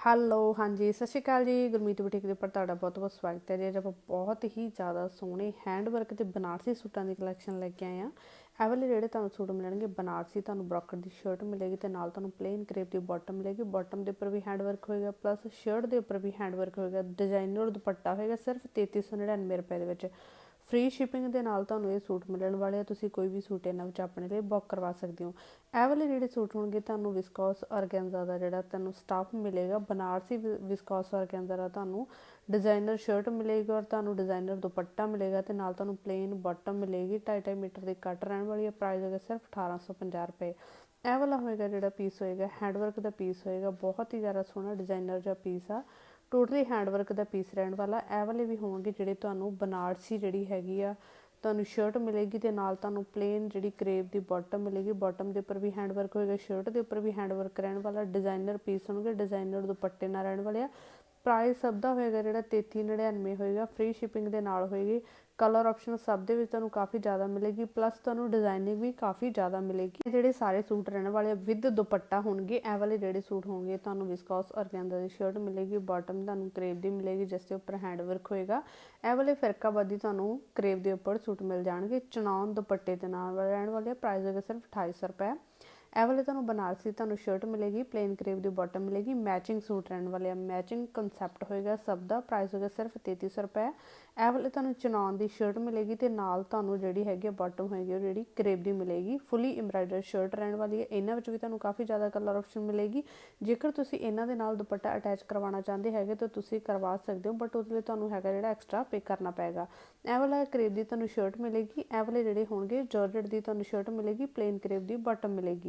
Hello ਹਾਂਜੀ, ਸਤਿ ਸ਼੍ਰੀ ਅਕਾਲ ਜੀ। ਗੁਰਮੀਤ ਬੁਟੀਕ ਦੇ ਉੱਪਰ ਤੁਹਾਡਾ ਬਹੁਤ ਬਹੁਤ ਸਵਾਗਤ ਹੈ ਜੀ। ਅੱਜ ਆਪਾਂ ਬਹੁਤ ਹੀ ਜ਼ਿਆਦਾ ਸੋਹਣੇ ਹੈਂਡਵਰਕ ਤੇ ਬਨਾਰਸੀ ਸੂਟਾਂ ਦੀ ਕਲੈਕਸ਼ਨ ਲੈ ਕੇ ਆਏ ਆ ਇਹ ਵਾਲੇ ਜਿਹੜੇ ਤੁਹਾਨੂੰ ਸੂਟ ਮਿਲਣਗੇ, ਬਨਾਰਸੀ ਤੁਹਾਨੂੰ ਬ੍ਰੋਕਰ ਦੀ ਸ਼ਰਟ ਮਿਲੇਗੀ ਤੇ ਨਾਲ ਤੁਹਾਨੂੰ ਪਲੇਨ ਕਰੇਪ ਦੀ ਬਾਟਮ ਮਿਲੇਗੀ। ਬਾਟਮ ਦੇ ਉੱਪਰ ਵੀ ਹੈਂਡਵਰਕ ਹੋਏਗਾ ਪਲੱਸ ਸ਼ਰਟ ਦੇ ਉੱਪਰ ਵੀ ਹੈਂਡਵਰਕ ਹੋਏਗਾ। ਡਿਜ਼ਾਈਨਰ ਦੁਪੱਟਾ ਹੋਏਗਾ ਸਿਰਫ 3399 ਰੁਪਏ ਦੇ ਵਿੱਚ। ਫ੍ਰੀ ਸ਼ਿਪਿੰਗ ਦੇ ਨਾਲ ਤੁਹਾਨੂੰ ਇਹ ਸੂਟ ਮਿਲਣ ਵਾਲੇ ਆ, ਤੁਸੀਂ ਕੋਈ ਵੀ ਸੂਟ ਇਹਨਾਂ ਵਿੱਚ ਆਪਣੇ ਲਈ ਬੁੱਕ ਕਰਵਾ ਸਕਦੇ ਹੋ। ਇਹ ਵਾਲੇ ਜਿਹੜੇ ਸੂਟ ਹੋਣਗੇ, ਤੁਹਾਨੂੰ ਵਿਸਕੋਸ ਆਰਗੈਂਜ਼ਾ ਦਾ ਜਿਹੜਾ ਤੁਹਾਨੂੰ ਸਟਾਫ ਮਿਲੇਗਾ, ਬਨਾਰਸੀ ਵਿਸਕੋਸ ਆਰਗੈਂਜ਼ਾ ਦਾ ਤੁਹਾਨੂੰ ਡਿਜ਼ਾਈਨਰ ਸ਼ਰਟ ਮਿਲੇਗੀ ਔਰ ਤੁਹਾਨੂੰ ਡਿਜ਼ਾਈਨਰ ਦੁਪੱਟਾ ਮਿਲੇਗਾ ਤੇ ਨਾਲ ਤੁਹਾਨੂੰ ਪਲੇਨ ਬਾਟਮ ਮਿਲੇਗੀ 2.5 ਮੀਟਰ ਦੀ ਕੱਟ ਰਹਿਣ ਵਾਲੀ ਹੈ ਪ੍ਰਾਈਸ ਹੈਗਾ ਸਿਰਫ 1850 ਰੁਪਏ। ਇਹ ਵਾਲਾ ਹੋਏਗਾ ਜਿਹੜਾ ਪੀਸ ਹੋਏਗਾ ਹੈਂਡਵਰਕ ਦਾ ਪੀਸ ਹੋਏਗਾ, ਬਹੁਤ ਹੀ ਜ਼ਿਆਦਾ ਸੋਹਣਾ ਡਿਜ਼ਾਈਨਰ ਜਿਹਾ ਪੀਸ ਆ। ਟੋਟਲੀ ਹੈਂਡਵਰਕ ਦਾ ਪੀਸ ਰਹਿਣ ਵਾਲਾ, ਇਹ ਵਾਲੇ ਵੀ ਹੋਣਗੇ ਜਿਹੜੇ ਤੁਹਾਨੂੰ ਬਨਾਰਸੀ ਜਿਹੜੀ ਹੈਗੀ ਆ, ਤੁਹਾਨੂੰ ਸ਼ਰਟ ਮਿਲੇਗੀ ਤੇ ਨਾਲ ਤੁਹਾਨੂੰ ਪਲੇਨ ਜਿਹੜੀ ਕਰੇਪ ਦੀ ਬਾਟਮ ਮਿਲੇਗੀ ਬਾਟਮ ਦੇ ਉੱਪਰ ਵੀ ਹੈਂਡ ਵਰਕ ਹੋਏਗਾ ਸ਼ਰਟ ਦੇ ਉੱਪਰ ਵੀ ਹੈਂਡ ਵਰਕ ਰਹਿਣ ਵਾਲਾ ਡਿਜ਼ਾਈਨਰ ਪੀਸ ਹੋਣਗੇ ਡਿਜ਼ਾਈਨਰ ਦੁਪੱਟੇ ਨਾਲ ਰਹਿਣ ਵਾਲੇ ਆ। ਪ੍ਰਾਈਸ ਸਭ ਦਾ ਹੋਏਗਾ ਜਿਹੜਾ 3399 ਹੋਏਗਾ ਫ੍ਰੀ ਸ਼ਿਪਿੰਗ ਦੇ ਨਾਲ ਹੋਏਗੀ। ਕਲਰ ਆਪਸ਼ਨ ਸਭ ਦੇ ਵਿੱਚ ਤੁਹਾਨੂੰ ਕਾਫੀ ਜ਼ਿਆਦਾ ਮਿਲੇਗੀ ਪਲੱਸ ਤੁਹਾਨੂੰ ਡਿਜ਼ਾਈਨਿੰਗ ਵੀ ਕਾਫੀ ਜ਼ਿਆਦਾ ਮਿਲੇਗੀ। ਜਿਹੜੇ ਸਾਰੇ ਸੂਟ ਰਹਿਣ ਵਾਲੇ ਵਿਦ ਦੁਪੱਟਾ ਹੋਣਗੇ, ਇਹ ਵਾਲੇ ਜਿਹੜੇ ਸੂਟ ਹੋਣਗੇ, ਤੁਹਾਨੂੰ ਵਿਸਕੋਸ ਔਰਗੈਂਜ਼ਾ ਦੀ ਸ਼ਰਟ ਮਿਲੇਗੀ ਬਾਟਮ ਤੁਹਾਨੂੰ ਕਰੇਪ ਦੀ ਮਿਲੇਗੀ, ਜਿਸ ਦੇ ਉੱਪਰ ਹੈਂਡ ਵਰਕ ਹੋਏਗਾ। ਇਹ ਵਾਲੇ ਫਿਰਕਾਬਾਦੀ ਤੁਹਾਨੂੰ ਕਰੇਪ ਦੇ ਉੱਪਰ ਸੂਟ ਮਿਲ ਜਾਣਗੇ। ਚਨੌਨ ਦੁਪੱਟੇ ਦੇ ਨਾਲ ਰਹਿਣ ਵਾਲੇ ਪ੍ਰਾਈਸ ਹੈਗਾ ਸਿਰਫ 2800 ਰੁਪਏ। ਇਹ ਵਾਲੇ ਤੁਹਾਨੂੰ ਬਨਾਰਸੀ ਤੁਹਾਨੂੰ ਸ਼ਰਟ ਮਿਲੇਗੀ ਪਲੇਨ ਕਰੇਪ ਦੀ ਬਾਟਮ ਮਿਲੇਗੀ ਮੈਚਿੰਗ ਸੂਟ ਰਹਿਣ ਵਾਲੇ ਆ। ਮੈਚਿੰਗ ਕਨਸੈਪਟ ਹੋਏਗਾ, ਸਭ ਦਾ ਪ੍ਰਾਈਸ ਹੋਏਗਾ ਸਿਰਫ 3300 ਰੁਪਏ। ਇਹ ਵਾਲੇ ਤੁਹਾਨੂੰ ਚਨੌਨ ਦੀ ਸ਼ਰਟ ਮਿਲੇਗੀ ਤੇ ਨਾਲ ਤੁਹਾਨੂੰ ਜਿਹੜੀ ਹੈਗੀ ਬਾਟਮ ਹੋਏਗੀ, ਉਹ ਜਿਹੜੀ ਕਰੇਪ ਦੀ ਮਿਲੇਗੀ। ਫੁੱਲੀ ਐਮਬ੍ਰਾਇਡਰ ਸ਼ਰਟ ਰਹਿਣ ਵਾਲੀ ਹੈ ਇਹਨਾਂ ਵਿੱਚ ਵੀ ਤੁਹਾਨੂੰ ਕਾਫੀ ਜ਼ਿਆਦਾ ਕਲਰ ਆਪਸ਼ਨ ਮਿਲੇਗੀ। ਜੇਕਰ ਤੁਸੀਂ ਇਹਨਾਂ ਦੇ ਨਾਲ ਦੁਪੱਟਾ ਅਟੈਚ ਕਰਵਾਉਣਾ ਚਾਹੁੰਦੇ ਹੈਗੇ ਤਾਂ ਤੁਸੀਂ ਕਰਵਾ ਸਕਦੇ ਹੋ ਬਟ ਉਹਦੇ ਲਈ ਤੁਹਾਨੂੰ ਹੈਗਾ ਜਿਹੜਾ ਐਕਸਟਰਾ ਪੇ ਕਰਨਾ ਪਏਗਾ। ਇਹ ਵਾਲਾ ਕਰੇਪ ਦੀ ਤੁਹਾਨੂੰ ਸ਼ਰਟ ਮਿਲੇਗੀ। ਇਹ ਵਾਲੇ ਜਿਹੜੇ ਹੋਣਗੇ ਜਾਰਜਟ ਦੀ ਤੁਹਾਨੂੰ ਸ਼ਰਟ ਮਿਲੇਗੀ ਪਲੇਨ ਕਰੇਪ ਦੀ ਬਾਟਮ ਮਿਲੇਗੀ।